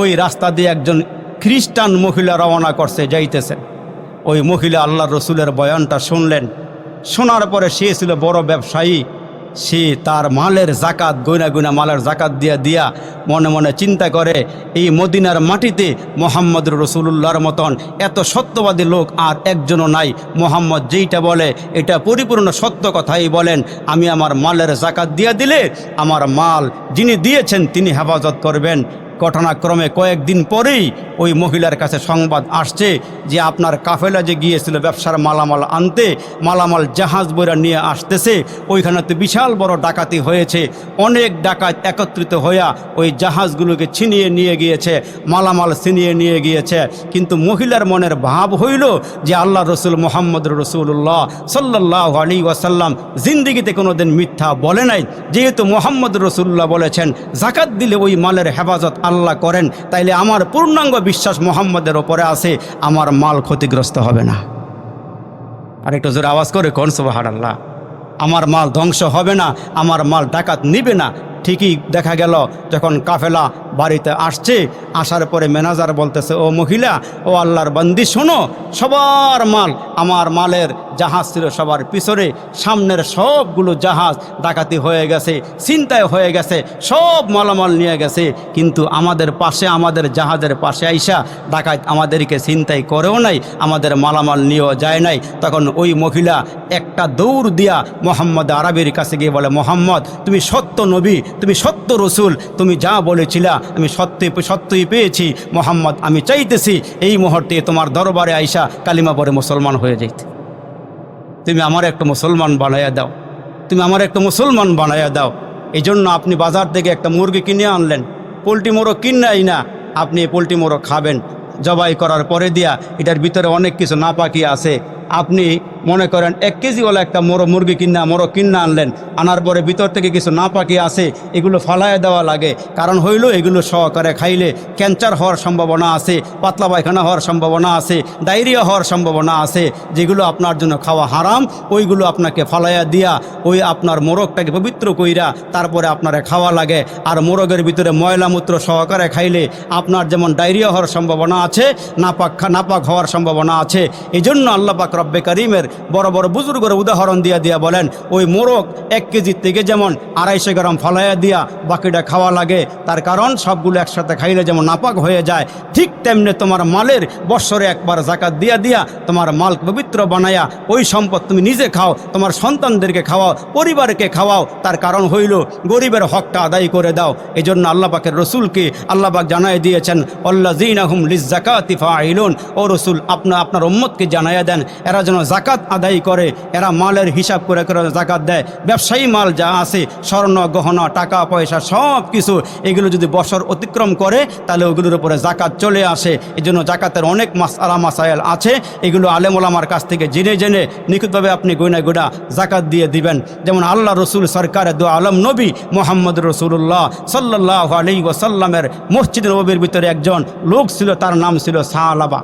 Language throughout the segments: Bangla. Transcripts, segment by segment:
ওই রাস্তা দিয়ে একজন খ্রিস্টান মহিলা রওনা করছে যাইতেছেন ওই মহিলা আল্লাহ রসুলের বয়ানটা শুনলেন। শোনার পরে সে ছিল বড় ব্যবসায়ী। সে তার মালের জাকাত গইনা গইনা মালের জাকাত দিয়া দিয়া মনে মনে চিন্তা করে, এই মদিনার মাটিতে মোহাম্মদ রসুল্লাহর মতন এত সত্যবাদী লোক আর একজনও নাই। মোহাম্মদ যেইটা বলে, এটা পরিপূর্ণ সত্য কথাই বলেন, আমি আমার মালের জাকাত দিয়া দিলে, আমার মাল যিনি দিয়েছেন তিনি হেফাজত করবেন। ঘটনাক্রমে কয়েকদিন পরেই ওই মহিলার কাছে সংবাদ আসছে যে আপনার কাফেলা যে গিয়েছিল ব্যবসার মালামাল আনতে, মালামাল জাহাজ বইরা নিয়ে আসতেছে, ওইখানে তো বিশাল বড় ডাকাতি হয়েছে, অনেক ডাকাত একত্রিত হইয়া ওই জাহাজগুলোকে ছিনিয়ে নিয়ে গিয়েছে, মালামাল ছিনিয়ে নিয়ে গিয়েছে। কিন্তু মহিলার মনের ভাব হইল যে আল্লাহ রসুল মোহাম্মদ রসুল্লাহ সাল্লাহ আলী ওয়াসাল্লাম জিন্দিগিতে কোনোদিন মিথ্যা বলে নাই। যেহেতু মোহাম্মদ রসুল্লাহ বলেছেন, জাকাত দিলে ওই মালের হেফাজত আল্লাহ করেন, তাইলে আমার পূর্ণাঙ্গ বিশ্বাস মোহাম্মদের ওপরে আছে, আমার মাল ক্ষতিগ্রস্ত হবে না। আর একটু জোরে আওয়াজ করে কোন সুবাহার আল্লাহ আমার মাল ধ্বংস হবে না, আমার মাল ডাকাত নিবে না। ঠিকই দেখা গেল, যখন কাফেলা বাড়িতে আসছে, আসার পরে ম্যানেজার বলতেছে, ও মহিলা, ও আল্লাহর বন্দি, শোনো, সবার মাল, আমার মালের জাহাজ ছিল সবার পিছনে। সামনের সবগুলো জাহাজ ডাকাতি হয়ে গেছে চিন্তায় হয়ে গেছে, সব মালামাল নিয়ে গেছে। কিন্তু আমাদের পাশে, আমাদের জাহাজের পাশে আইসা ডাকাত আমাদেরকে চিন্তাই করেও নাই, আমাদের মালামাল নিয়েও যায় নাই। তখন ওই মহিলা একটা দৌড় দিয়া মোহাম্মদ আরবির কাছে গিয়ে বলে, মোহাম্মদ, তুমি সত্য নবী, তুমি সত্য রসুল, তুমি যা বলেছিলা, আমি সত্যি সত্যই পেয়েছি। মোহাম্মদ, আমি চাইতেছি এই মুহূর্তে তোমার দরবারে আইসা কালিমা পরে মুসলমান হয়ে যাইতে। তুমি আমার একটা মুসলমান বানাইয়া দাও। তুমি আমার একটা মুসলমান বানাইয়া দাও। এই জন্য আপনি বাজার থেকে একটা মুরগি কিনে আনলেন। পোলট্রি মোরগ কিনাই না। আপনি এই পোলট্রি মোরগ খাবেন। জবাই করার পরে দিয়া এটার ভিতরে অনেক কিছু না পাকিয়ে আছে। আপনি মনে করেন এক কেজিওয়ালা একটা মোরগ মুরগি কিনা, মোরগ কিনা আনলেন, আনার পরে ভিতর থেকে কিছু না পাকি আছে এগুলো ফালায় দেওয়া লাগে। কারণ হইল এগুলো সহকারে খাইলে ক্যান্সার হওয়ার সম্ভাবনা আছে, পাতলা পায়খানা হওয়ার সম্ভাবনা আছে, ডায়রিয়া হওয়ার সম্ভাবনা আছে। যেগুলো আপনার জন্য খাওয়া হারাম, ওইগুলো আপনাকে ফালাইয়া দিয়া ওই আপনার মোরগটাকে পবিত্র কইরা তারপরে আপনারে খাওয়া লাগে। আর মোরগের ভিতরে ময়লামূত্র সহকারে খাইলে আপনার যেমন ডায়রিয়া হওয়ার সম্ভাবনা আছে, নাপাক নাপাক হওয়ার সম্ভাবনা আছে। এই জন্য আল্লাহ পাক রব্বে করিমের বড় বড় বুজুর্গের উদাহরণ দিয়া দিয়া বলেন, ওই মোরগ এক কেজির থেকে যেমন আড়াইশো গ্রাম ফালাইয়া দিয়া বাকিটা খাওয়া লাগে, তার কারণ সবগুলো একসাথে খাইলে যেমন নাপাক হয়ে যায়, ঠিক তেমনি তোমার মালের বৎসরে একবার জাকাত দিয়া দিয়া তোমার মাল পবিত্র বানায়া, ওই সম্পদ তুমি নিজে খাও, তোমার সন্তানদেরকে খাওয়াও, পরিবারকে খাওয়াও, তার কারণ হইল গরিবের হকটা আদায় করে দাও। এই জন্য আল্লাহ পাকের রসুলকে আল্লাহ পাক জানাই দিয়েছেন অল্লা জিন আহম লিজ জাকাতি ফাইলুন ও রসুল আপনার আপনার উম্মতকে জানাইয়া দেন, এরা যেন জাকাত আদায় করে, এরা মালের হিসাব করে করে জাকাত দেয়। ব্যবসায়ী মাল যা আছে, স্বর্ণ, গহনা, টাকা, পয়সা, সব কিছু, এগুলো যদি বছর অতিক্রম করে, তাহলে ওগুলোর উপরে জাকাত চলে আসে। এই জন্য জাকাতের অনেক মাস আলা মাসাইল আছে। এগুলো আলেমোলামার কাছ থেকে জেনে জেনে নিখুঁতভাবে আপনি গয়না গোনা জাকাত দিয়ে দিবেন। যেমন আল্লাহ রসুল সরকার দু আলম নবী মোহাম্মদ রসুল্লাহ সাল্লাহ আলী ওসাল্লামের মসজিদ নবীর ভিতরে একজন লোক ছিল, তার নাম ছিল সাহালাবা।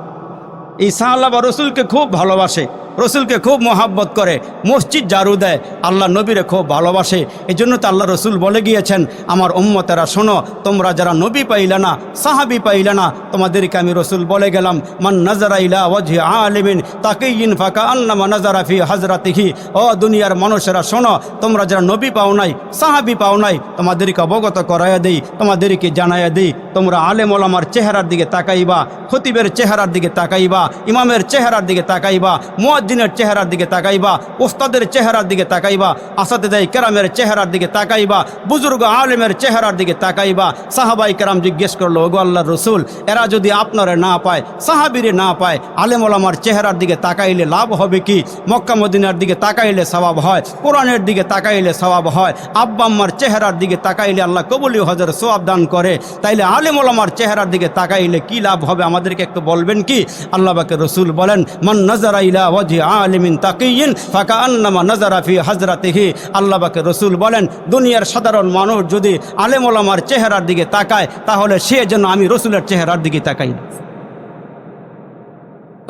এই সাহালাবা রসুলকে খুব ভালোবাসে। রসুলকে খুব মহাব্বত করে, মসজিদ জারু দেয়, আল্লাহ নবীরে খুব ভালোবাসে। এই জন্য তো আল্লাহ রসুল বলে গিয়েছেন, আমার উম্মতেরা শোনো, তোমরা যারা নবী পাইলে না, সাহাবি পাইলে না, তোমাদেরকে আমি রসুল বলে গেলাম, মান নাজারা ইলা ওয়াজি আলিমিন তাকিন ফাঁকা আন্নামা নাজারা ফি হাজরাতিহি। ও দুনিয়ার মানুষেরা শোনো, তোমরা যারা নবী পাও নাই, সাহাবি পাও নাই, তোমাদেরকে অবগত করাইয়া দেই, তোমাদেরকে জানাইয়া দিই, তোমরা আলেম ওলামার চেহারার দিকে তাকাইবা, খতিবের চেহারার দিকে তাকাইবা, ইমামের চেহারার দিকে তাকাইবা মুয়াজ্জিনের চেহারার দিকে তাকাইবা, ওস্তাদের চেহারার দিকে তাকাইবা আসাদেদাই কেরামের চেহারার দিকে তাকাইবা, বুজুর্গ আলেমের চেহারার দিকে তাকাইবা। সাহাবাই কেরাম জিজ্ঞেস করল, ওগো আল্লাহ রসুল, এরা যদি আপনারে না পায়, সাহাবিরে না পায় আলেম ওলামার চেহারার দিকে তাকাইলে লাভ হবে কি? মক্কা মদিনার দিকে তাকাইলে সওয়াব হয়, কোরআনের দিকে তাকাইলে সওয়াব হয়, আব্বা আম্মার চেহারার দিকে তাকাইলে আল্লাহ কবুলি হজর সোয়াব দান করে। তাইলে আলেম ওলামার চেহারার দিকে তাকাইলে কি লাভ হবে? আমাদেরকে একটু বলবেন কি? আল্লাহ বাকে রসুল বলেন, মান নজরা ইলা ওয়াজি আলিমিন তাকিয়িন ফাকা আন্নামা নজরা ফি হজরতিহি। আল্লাহ বাকে রসুল বলেন, দুনিয়ার সাধারণ মানুষ যদি আলেম ওলামার চেহারার দিকে তাকায়, তাহলে সে যেন আমি রসুলের চেহারার দিকে তাকাই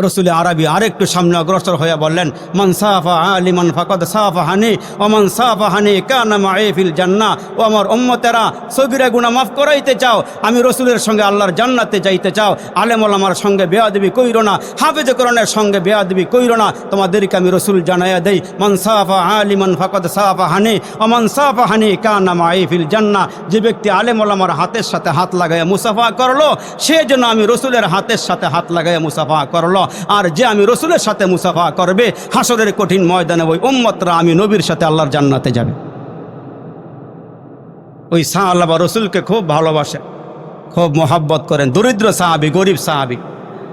রসুল আরবি আরেকটু সামনে অগ্রসর হয়ে বললেন, মান সাফা আলিমান ফাকদ সাফা হানি ও মান সাফা হানি কানা মাইফিল জান্না ও আমার উম্মতেরা সবিরা গুণা মাফ করাইতে চাও, আমি রসুলের সঙ্গে আল্লাহর জান্নাতে যাইতে চাও আলেমল আমার সঙ্গে বেয়া বেয়াদবি কইর না হাফেজ করণের সঙ্গে বেয়াদবি কইর না, তোমাদেরকে আমি রসুল জানাইয়া দেই, মান সাফা আলিমান ফাকদ সাফা হানি ও মান সাফা হানি কানা মাইফিল জান্না, যে ব্যক্তি আলেমল আমার হাতের সাথে হাত লাগাইয়া মুসাফা করল, সে যেন আমি রসুলের হাতের সাথে হাত লাগাইয়া মুসাফা করল। আর যে আমি রসুলের সাথে মুসাফা করবে, হাসরের কঠিন ময়দানে ওই উম্মতরা আমি নবীর সাথে আল্লাহর জান্নাতে যাবে। ওই শাহ আল্লাহ রসুলকে খুব ভালোবাসে, খুব মোহাব্বত করেন। দরিদ্র সাহাবি, গরিব সাহাবি।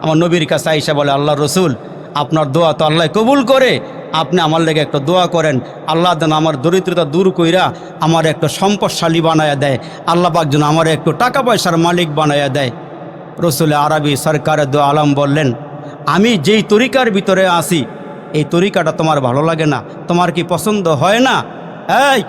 আমার নবীর কাছে আইসা বলে, আল্লাহ রসুল, আপনার দোয়া তো আল্লাহ কবুল করে। আপনি আমার লেগে একটা দোয়া করেন। আল্লাহ যেন আমার দরিদ্রতা দূর কইরা আমার একটু সম্পদশালী বানায়া দেয়। আল্লাহ পাক যেন আমার একটু টাকা পয়সার মালিক বানায়া দেয়। রসুল আরবি সরকারের দোয়া আলম বললেন আমি যেই তরিকার ভিতরে আসি এই তরিকাটা তোমার ভালো লাগে না? তোমার কি পছন্দ হয় না? এই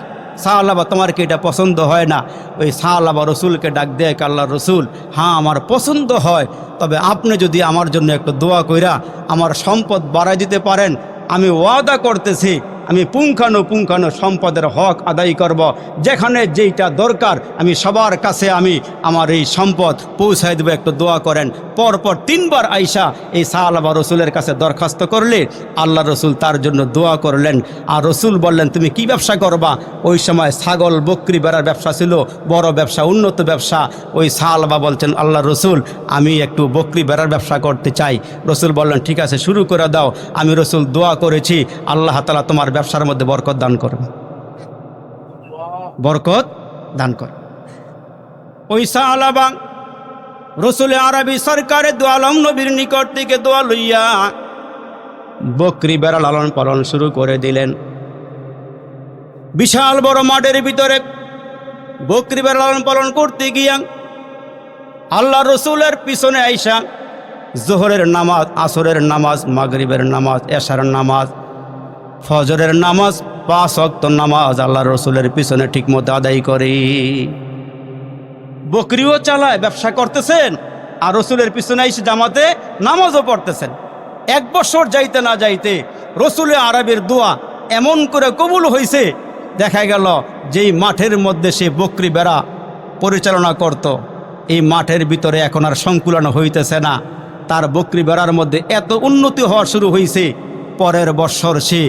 শাহ আল্লাবা তোমার কি এটা পছন্দ হয় না? ওই শাহ আল্লাবা রসুলকে ডাক দেয় আল্লাহ রসুল? হ্যাঁ আমার পছন্দ হয়। তবে আপনি যদি আমার জন্য একটু দোয়া কইরা আমার সম্পদ বাড়াই দিতে পারেন, আমি ওয়াদা করতেছি আমি পুঙ্খানো পুঙ্খানো সম্পদের হক আদায় করব। যেখানে যেইটা দরকার, আমি সবার কাছে আমি আমার এই সম্পদ পৌঁছায় দেবো। একটু দোয়া করেন। পরপর তিনবার আইসা এই সাহালাবা রসুলের কাছে দরখাস্ত করলে আল্লাহ রসুল তার জন্য দোয়া করলেন। আর রসুল বললেন, তুমি কি ব্যবসা করবা? ওই সময় ছাগল, বকরি বেড়ার ব্যবসা ছিল, বড় ব্যবসা, উন্নত ব্যবসা। ওই সাহালবা বলছেন, আল্লাহ রসুল, আমি একটু বকরি বেড়ার ব্যবসা করতে চাই। রসুল বললেন, ঠিক আছে, শুরু করে দাও। আমি রসুল দোয়া করেছি, আল্লাহ তালা তোমার ব্যবসার মধ্যে বরকত দান করবে বরকত দান কর। ওই সাহালাবা রসুল আরবি সরকারের দোয়ালম নবীর নিকট থেকে দোয়া লইয়া বকরি বেড়া লালন পালন শুরু করে দিলেন। বিশাল বড় মাঠের ভিতরে বকরি বেড়া লালন পালন করতে গিয়া আল্লাহ রসুলের পিছনে আইসা জোহরের নামাজ, আসরের নামাজ, মাগরিবের নামাজ, এশার নামাজ ফজরের নামাজ, পাঁচ অক্ত নামাজ আল্লাহ রসুলের পিছনে ঠিকমতো আদায় করে বকরিও চালায়, ব্যবসা করতেছেন, আর রসুলের পিছনে এসে জামাতে নামাজও পড়তেছেন এক বছর যাইতে না যাইতে রসুলে আরবের দোয়া এমন করে কবুল হয়েছে দেখা গেল যেই মাঠের মধ্যে সে বকরি বেড়া পরিচালনা করত। এই মাঠের ভিতরে এখন আর সংকুলন হইতেছে না তার বকরি বেড়ার মধ্যে এত উন্নতি হওয়া শুরু হয়েছে পরের বৎসর সে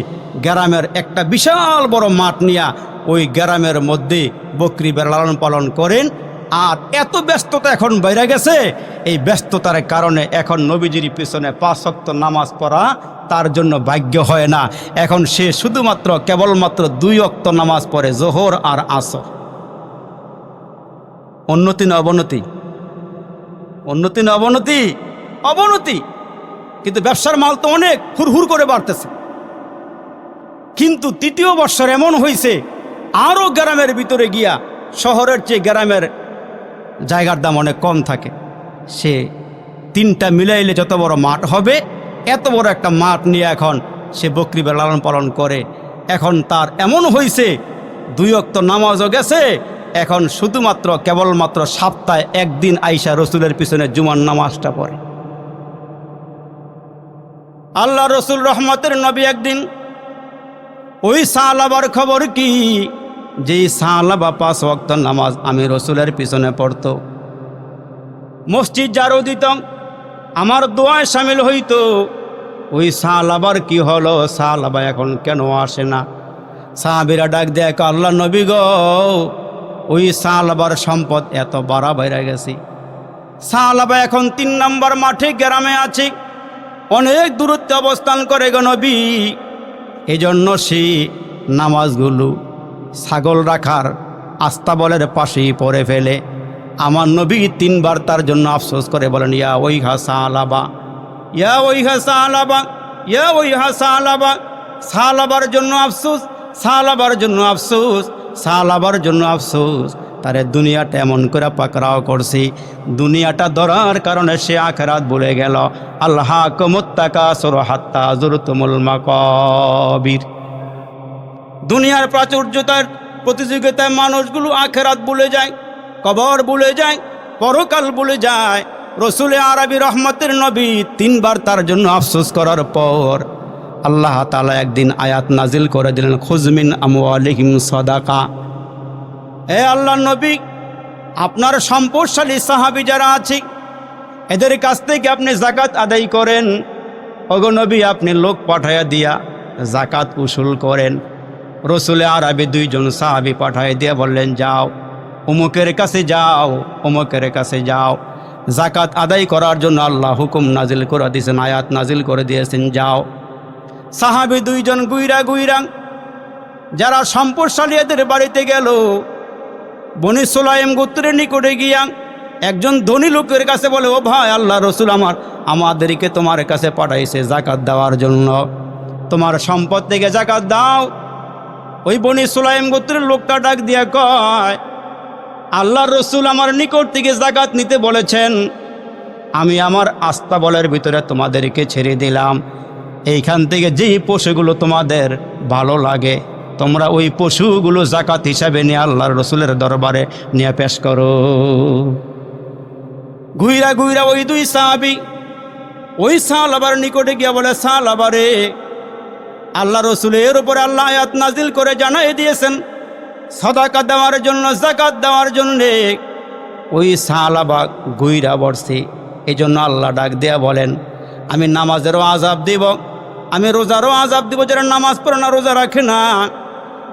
গ্রামের একটা বিশাল বড় মাঠ নিয়া ওই গ্রামের মধ্যে বকরি বেড়া লালন পালন করেন। আর এত ব্যস্ততা এখন বাইরে গেছে। এই ব্যস্ততার কারণে এখন নবীজির পিছনে পাঁচ শক্ত নামাজ পড়া তার জন্য ভাগ্য হয় না। এখন সে শুধুমাত্র কেবলমাত্র দুই অক্ত নামাজ পড়ে, জোহর আর আসর। উন্নতি না অবনতি? উন্নতি না অবনতি? অবনতি? কিন্তু ব্যবসার মাল তো অনেক হুড়হুড় করে বাড়তেছে। কিন্তু তৃতীয় বৎসর এমন হয়েছে আরও গ্রামের ভিতরে গিয়া শহরের চেয়ে গ্রামের জায়গার দাম অনেক কম থাকে। সে তিনটা মিলাইলে যত বড় মাঠ হবে, এত বড় একটা মাঠ নিয়ে এখন সে বকরি লালন পালন করে। এখন তার এমন হয়েছে দুই অক্ত নামাজও গেছে, এখন শুধুমাত্র কেবলমাত্র সপ্তাহে একদিন আইসা রসুলের পিছনে জুমার নামাজটা পড়ে। আল্লাহ রসুল রহমতের নবী একদিন, ওই সালাবার খবর কি? যেই সালাবা পাঁচ ওয়াক্ত নামাজ আমি রসুলের পিছনে পড়তো। মসজিদ জারো দিতাম আমার দোয়ায় সামিল হইতো। ওই সালাবার কি হলো? সালাবা এখন কেন আসে না? সাহাবিরা ডাক দেয় আল্লাহ নবী গো, ওই সালাবার সম্পদ এত বাড়া বাইরে গেছি। সালাবা এখন তিন নম্বর মাঠে গ্রামে আছে। অনেক দূরত্বে অবস্থান করে গো নবী। এজন্য সে নামাজগুলো ছাগল রাখার আস্তাবলের পাশেই পড়ে ফেলে। আমার নবী তিনবার তার জন্য আফসোস করে বলেন, ইয়া ওই হাসা আলাবা ইয়া ওই হাসা আলাবা ইয়া ওই হাসা আলাবা সালাবার জন্য আফসোস, সালাবার জন্য আফসোস, সালাবার জন্য আফসোস। তারে দুনিয়াটা এমন করে পাকড়াও করছি। দুনিয়াটা ধরার কারণে সে আখরাত বলে গেল। আল্লাহ কমত্তাকা সর হাত্তা জুরতুমুল মাকবির। দুনিয়ার প্রাচুর্যতার প্রতিযোগিতায় মানুষগুলো আখেরাত ভুলে যায়, কবর ভুলে যায়, পরকাল ভুলে যায়। রসুল আরবি রহমতের নবী তিনবার তার জন্য আফসোস করার পর আল্লাহ তালা একদিন আয়াত নাজিল করে দিলেন খুজমিন আমু সদাকা। এ আল্লাহ নবী, আপনার সম্পদশালী সাহাবি যারা আছে, এদের কাছ থেকে আপনি জাকাত আদায় করেন। অগনবী আপনি লোক পাঠাইয়া দিয়া জাকাত উসুল করেন। রসুলে আরবি দুইজন সাহাবি পাঠাইয়া দিয়া বললেন, যাও অমুকের কাছে যাও অমুকের কাছে যাও। জাকাত আদায় করার জন্য আল্লাহ হুকুম নাজিল করে দিয়েছেন, আয়াত নাজিল করে দিয়েছেন, যাও। সাহাবি দুইজন গুইরা গুইরা, যারা সম্পদশালী এদের বাড়িতে গেল বনি সোলাইম গোত্রের নিকটে গিয়া একজন ধনী লোকের কাছে বলে, ও ভাই, আল্লাহ রসুল আমার, আমাদেরকে তোমার কাছে পাঠাইছে জাকাত দেওয়ার জন্য। তোমার সম্পদ থেকে জাকাত দাও। ওই বনি সোলাইম গোত্রের লোকটা ডাক দিয়া কয়, আল্লাহ রসুল আমার নিকট থেকে জাকাত নিতে বলেছেন। আমি আমার আস্থা বলের ভিতরে তোমাদেরকে ছেড়ে দিলাম। এইখান থেকে যেই পশুগুলো তোমাদের ভালো লাগে তোমরা ওই পশুগুলো জাকাত হিসাবে নিয়ে আল্লাহর রসুলের দরবারে নিয়ে পেশ করো। ঘুইরা ঘুইরা ওই দুই সাহাবি, ওই সাল আবার নিকটে গিয়া বলে সাল আবারে আল্লাহ রসুলের উপরে আল্লাহ আয়াত নাজিল করে জানাই দিয়েছেন। সদাকা দেওয়ার জন্য, জাকাত দেওয়ার জন্যে। ওই সালাবা গুইরা বসছে এই জন্য আল্লাহ ডাক দেয়া বলেন, আমি নামাজেরও আজাব দিব, আমি রোজারও আজাব দিব, যারা নামাজ পড়ে না, রোজা রাখে না।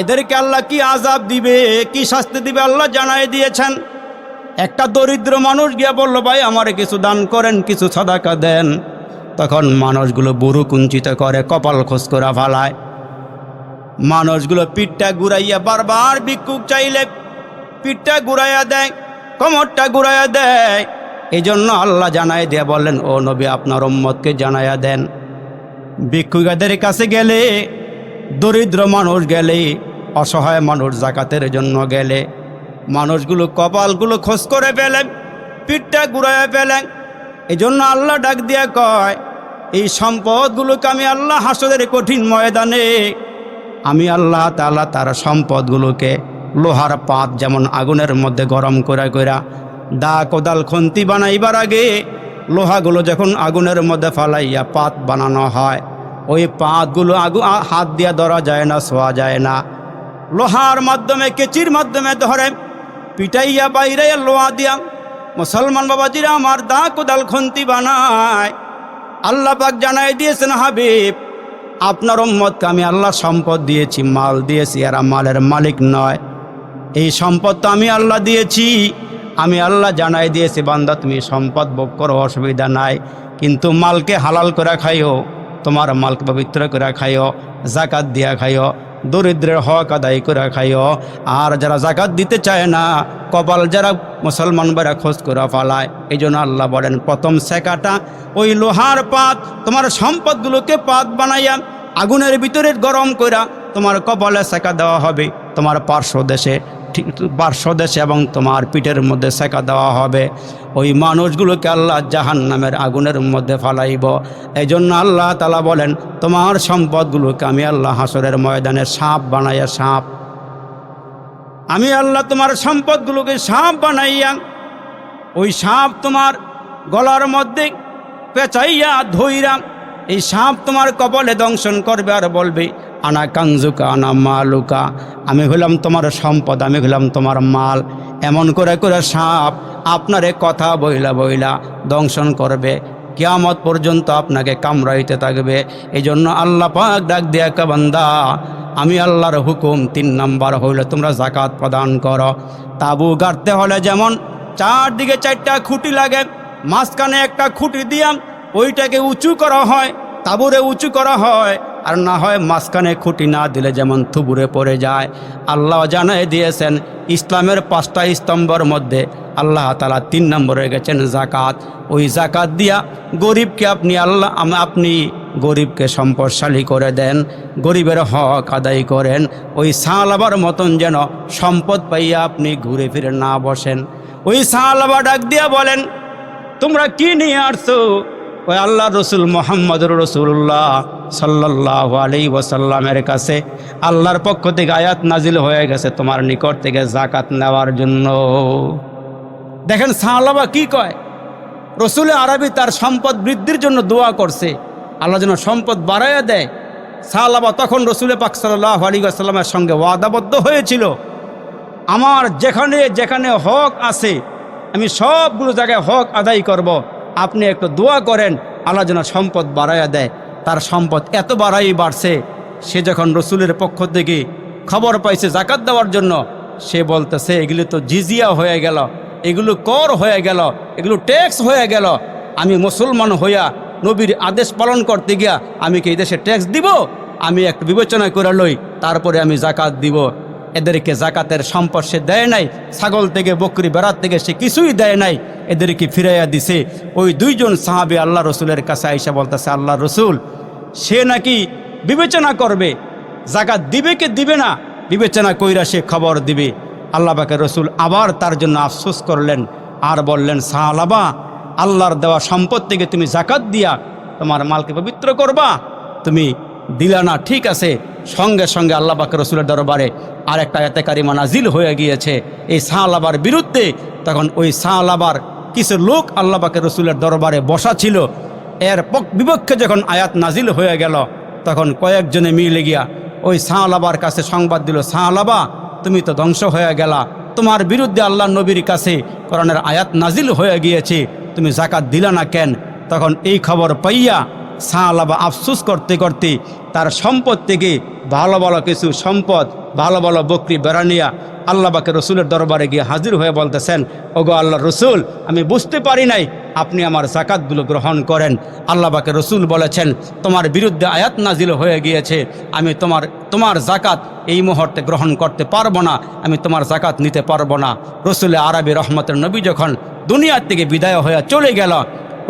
এদেরকে আল্লাহ কি আজাব দিবে, কি শাস্তি দিবে আল্লাহ জানাই দিয়েছেন। একটা দরিদ্র মানুষ গিয়া বলল, ভাই, আমারে কিছু দান করেন, কিছু সদাকা দেন। তখন মানুষগুলো বুড়ো কুঞ্চিত করে, কপাল খোঁজ করে ফালায়। মানুষগুলো পিঠটা ঘুরাইয়া বারবার ভিক্ষুক চাইলে পিঠটা ঘুরাইয়া দেয়, কোমরটা ঘুরাইয়া দেয়। এই জন্য আল্লাহ জানাই দিয়ে বললেন, ও নবী, আপনার উম্মতকে জানাইয়া দেন। ভিক্ষুকাদের কাছে গেলে দরিদ্র মানুষ গেলে, অসহায় মানুষ জাকাতের জন্য গেলে, মানুষগুলো কপালগুলো খোঁজ করে পেলেন, পিঠটা ঘুরাইয়া পেলেন। এই জন্য আল্লাহ ডাক দিয়া কয়, এই সম্পদগুলোকে আমি আল্লাহ হাসদের কঠিন ময়দানে, আমি আল্লাহ তাআলা তার সম্পদগুলোকে লোহার পাত যেমন আগুনের মধ্যে গরম করে কইরা দা কোদাল খন্তি বানাইবার আগে, লোহাগুলো যখন আগুনের মধ্যে ফালাইয়া পাত বানানো হয় ওই পাতগুলো আগু হাত দিয়া ধরা যায় না, শোয়া যায় না। লোহার মাধ্যমে, কেচির মাধ্যমে ধরে, পিটাইয়া বাইরে লোহা দিয়া, মুসলমান বাবাজিরা আমার দা কোদাল খন্তি বানায়। আল্লাহ পাক জানাই দিয়েছেন, হাবিব, আপনার উম্মতকে আমি আল্লাহ সম্পদ দিয়েছি, মাল দিয়েছি এরা মালের মালিক নয়। এই সম্পদ তো আমি আল্লাহ দিয়েছি, আমি আল্লাহ জানাই দিয়েছি, বান্দা তুমি সম্পদ ভোগ করো, অসুবিধা নাই। কিন্তু মালকে হালাল করে খাইও। তোমার মালকে পবিত্র করে খাইও, জাকাত দিয়া খাইও, দরিদ্রের হক আদায় করে খাইও। আর যারা জাকাত দিতে চায় না, কপাল যারা মুসলমান বেড়া খোঁজ করে ফালায় এই জন্য আল্লাহ বলেন, প্রথম শেখাটা ওই লোহার পাত, তোমার সম্পদগুলোকে পাত বানাইয়া আগুনের ভিতরে গরম কইরা তোমার কপালে সেকা দেওয়া হবে, তোমার পার্শ্ব দেশে। ঠিক পার্শ্ব দেশে এবং তোমার পিঠের মধ্যে সেকা দেওয়া হবে। ওই মানুষগুলোকে আল্লাহ জাহান নামের আগুনের মধ্যে ফালাইব। এই জন্য আল্লাহ তালা বলেন, তোমার সম্পদগুলোকে আমি আল্লাহ হাসরের ময়দানে সাপ বানাইয়া সাপ। আমি আল্লাহ তোমার সম্পদগুলোকে সাপ বানাইয়া, ওই সাপ তোমার গলার মধ্যে পেঁচাইয়া ধইরা, এই সাপ তোমার কপালে দংশন করবে আর বলবে আনা কাংজুকা, আনা মালুকা। আমি হলাম তোমার সম্পদ, আমি হলাম তোমার মাল। এমন করে করে সাপ আপনারে কথা বইলা বইলা দংশন করবে। কেয়ামত পর্যন্ত আপনাকে কামড়াইতে থাকবে। এই জন্য আল্লাহ পাক ডাক দিয়া বান্দা, আমি আল্লাহর হুকুম তিন নাম্বার হইলে তোমরা জাকাত প্রদান করো। তাবু গাড়তে হলে যেমন চারদিকে চারটা খুঁটি লাগে, মাঝখানে একটা খুঁটি দিয়া ওইটাকে উঁচু করা হয়, তাবুরে উঁচু করা হয়। আর না হয় মাঝখানে খুঁটি না দিলে যেমন থুবুরে পড়ে যায়। আল্লাহ জানাই দিয়েছেন, ইসলামের পাঁচটা স্তম্ভর মধ্যে আল্লাহ তালা তিন নম্বরে গেছেন জাকাত ওই জাকাত দিয়া গরিবকে আপনি আল্লাহ, আপনি গরিবকে সম্পদশালী করে দেন, গরিবের হক আদায় করেন। ওই সাঁলাবার মতন যেন সম্পদ পাইয়া আপনি ঘুরে ফিরে না বসেন। ওই সালাবা ডাক দিয়া বলেন, তোমরা কি নিয়ে আসছো? ওই আল্লাহ রসুল মোহাম্মদ রসুল্লাহ সাল্লাহ আলী ওসাল্লামের কাছে আল্লাহর পক্ষ থেকে আয়াত নাজিল হয়ে গেছে তোমার নিকট থেকে জাকাত নেওয়ার জন্য। দেখেন সাহালাবা কি কয়? রসুল আরবি তার সম্পদ বৃদ্ধির জন্য দোয়া করছে। আল্লাহ যেন সম্পদ বাড়াইয়া দেয়। সাহালাবা তখন রসুল পাক সাল্লাহ আলী আসাল্লামের সঙ্গে ওয়াদাবদ্ধ হয়েছিল। আমার যেখানে যেখানে হক আছে, আমি সবগুলো জায়গায় হক আদায় করব। আপনি একটু দোয়া করেন, আল্লাহ যেন সম্পদ বাড়াইয়া দেয়। তার সম্পদ এত বাড়াই বাড়ছে, সে যখন রসুলের পক্ষ থেকে খবর পাইছে জাকাত দেওয়ার জন্য, সে বলতেছে, এগুলো তো জিজিয়া হয়ে গেল, এগুলো কর হয়ে গেল, এগুলো ট্যাক্স হয়ে গেল। আমি মুসলমান হইয়া নবীর আদেশ পালন করতে গিয়া আমি কি এই দেশে ট্যাক্স দিব? আমি একটু বিবেচনা করে লই, তারপরে আমি জাকাত দিব। এদেরকে জাকাতের সম্পদ সে দেয় নাই, ছাগল থেকে বকরি, বেড়ার থেকে সে কিছুই দেয় নাই, এদেরকে ফিরাইয়া দিছে। ওই দুইজন সাহাবি আল্লাহ রসুলের কাছে আইসা বলতেছে, আল্লাহ রসুল, সে নাকি বিবেচনা করবে, জাকাত দিবে কি দিবে না? বিবেচনা কইরা সে খবর দিবে। আল্লাহ পাকে রসুল আবার তার জন্য আফসোস করলেন, আর বললেন সাহালাবা আল্লাহর দেওয়া সম্পদ থেকে তুমি জাকাত দিয়া তোমার মালকে পবিত্র করবা, তুমি দিলা না, ঠিক আছে। সঙ্গে সঙ্গে আল্লাহ পাকে রসুলের দরবারে আর একটা এতে কারিমা নাজিল হয়ে গিয়েছে। এই সাহালাবার বিরুদ্ধে তখন ওই সাহালাবার কিছু লোক আল্লাহ পাকে রসুলের দরবারে বসা ছিল। এর পক- বিপক্ষে যখন আয়াত নাজিল হয়ে গেল, তখন কয়েকজনে মিলে গিয়া ওই সাহালাবার কাছে সংবাদ দিল, সাহালাবা, তুমি তো ধ্বংস হয়ে গেলা। তোমার বিরুদ্ধে আল্লাহ নবীর কাছে করণের আয়াত নাজিল হয়ে গিয়েছে। তুমি জাকাত দিলা না কেন? তখন এই খবর পাইয়া সাহালাবা আফসুস করতে করতে তার সম্পদ থেকে ভালো ভালো কিছু সম্পদ, ভালো ভালো বকরি বেড়ানিয়া আল্লাহবাকে রসুলের দরবারে গিয়ে হাজির হয়ে বলতেছেন, ওগো আল্লাহ রসুল, আমি বুঝতে পারি নাই আপনি আমার জাকাতগুলো গ্রহণ করেন। আল্লাহবাকে রসুল বলেছেন, তোমার বিরুদ্ধে আয়াত নাজিল হয়ে গিয়েছে, আমি তোমার তোমার জাকাত এই মুহূর্তে গ্রহণ করতে পারব না, আমি তোমার জাকাত নিতে পারব না। রসুলে আরবি রহমতের নবী যখন দুনিয়ার থেকে বিদায় হয়ে চলে গেল,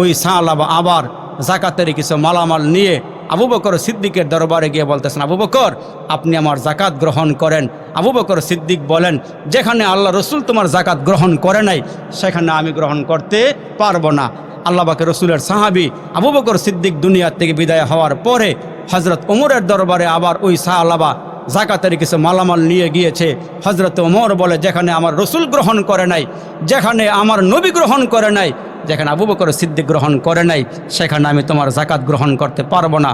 ওই সাহালাবা আবার জাকাতের কিছু মালামাল নিয়ে আবু বকর সিদ্দিকের দরবারে গিয়ে বলতেছেন, আবু বকর, আপনি আমার জাকাত গ্রহণ করেন। আবু বকর সিদ্দিক বলেন, যেখানে আল্লাহ রসুল তোমার জাকাত গ্রহণ করে নাই, সেখানে আমি গ্রহণ করতে পারব না। আল্লাহ বাকে রসুলের সাহাবি আবু বকর সিদ্দিক দুনিয়ার থেকে বিদায় হওয়ার পরে হজরত ওমরের দরবারে আবার ওই সাহালাবা জাকাতের কিছু মালামাল নিয়ে গিয়েছে। হজরত ওমর বলে, যেখানে আমার রসুল গ্রহণ করে নাই, যেখানে আমার নবী গ্রহণ করে নাই, যেখানে আবু বকর সিদ্দিক গ্রহণ করে নাই, সেখানে আমি তোমার জাকাত গ্রহণ করতে পারব না।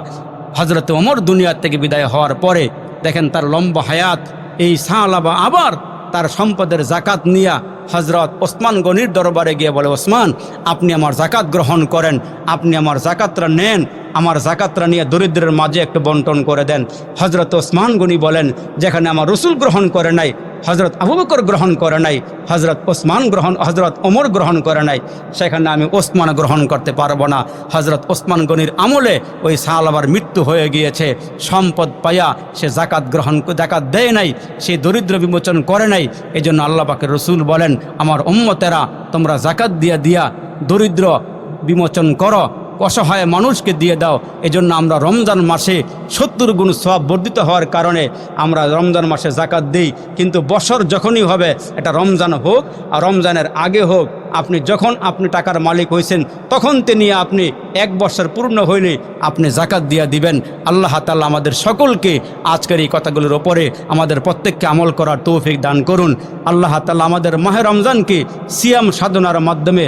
হজরত ওমর দুনিয়ার থেকে বিদায় হওয়ার পরে দেখেন তার লম্বা হায়াত, এই সাহালাবা আবার তার সম্পদের জাকাত নিয়া হজরত ওসমান গনির দরবারে গিয়ে বলে, ওসমান, আপনি আমার জাকাত গ্রহণ করেন, আপনি আমার জাকাতরা নেন, আমার জাকাতরা নিয়ে দরিদ্রের মাঝে একটু বন্টন করে দেন। হজরত ওসমান গনি বলেন, যেখানে আমার রসুল গ্রহণ করে নাই হজরত আবু বকর গ্রহণ করে নাই হজরত ওসমান গ্রহণ হজরত ওমর গ্রহণ করে নাই, সেখানে আমি ওসমান গ্রহণ করতে পারব না। হজরত ওসমান গনির আমলে ওই সাহালাবার মৃত্যু হয়ে গিয়েছে। সম্পদ পাইয়া সে জাকাত গ্রহণ জাকাত দেয় নাই, সে দরিদ্র বিমোচন করে নাই। এই জন্য আল্লাহ পাকের রসুল বলেন, আমার উম্মতেরা, তোমরা জাকাত দিয়া দিয়া দরিদ্র বিমোচন করো অসহায় মানুষকে দিয়ে দাও। এজন্য আমরা রমজান মাসে সত্তর গুণ সব বর্ধিত হওয়ার কারণে আমরা রমজান মাসে জাকাত দিই। কিন্তু বছর যখনই হবে, এটা রমজান হোক আর রমজানের আগে হোক, আপনি যখন আপনি টাকার মালিক হয়েছেন তখন তিনি আপনি এক বছর পূর্ণ হইলে আপনি জাকাত দিয়া দিবেন। আল্লাহ তাল্লাহ আমাদের সকলকে আজকের এই কথাগুলোর ওপরে আমাদের প্রত্যেককে আমল করার তৌফিক দান করুন। আল্লাহ তাল্লাহ আমাদের মাহে রমজানকে সিয়াম সাধনার মাধ্যমে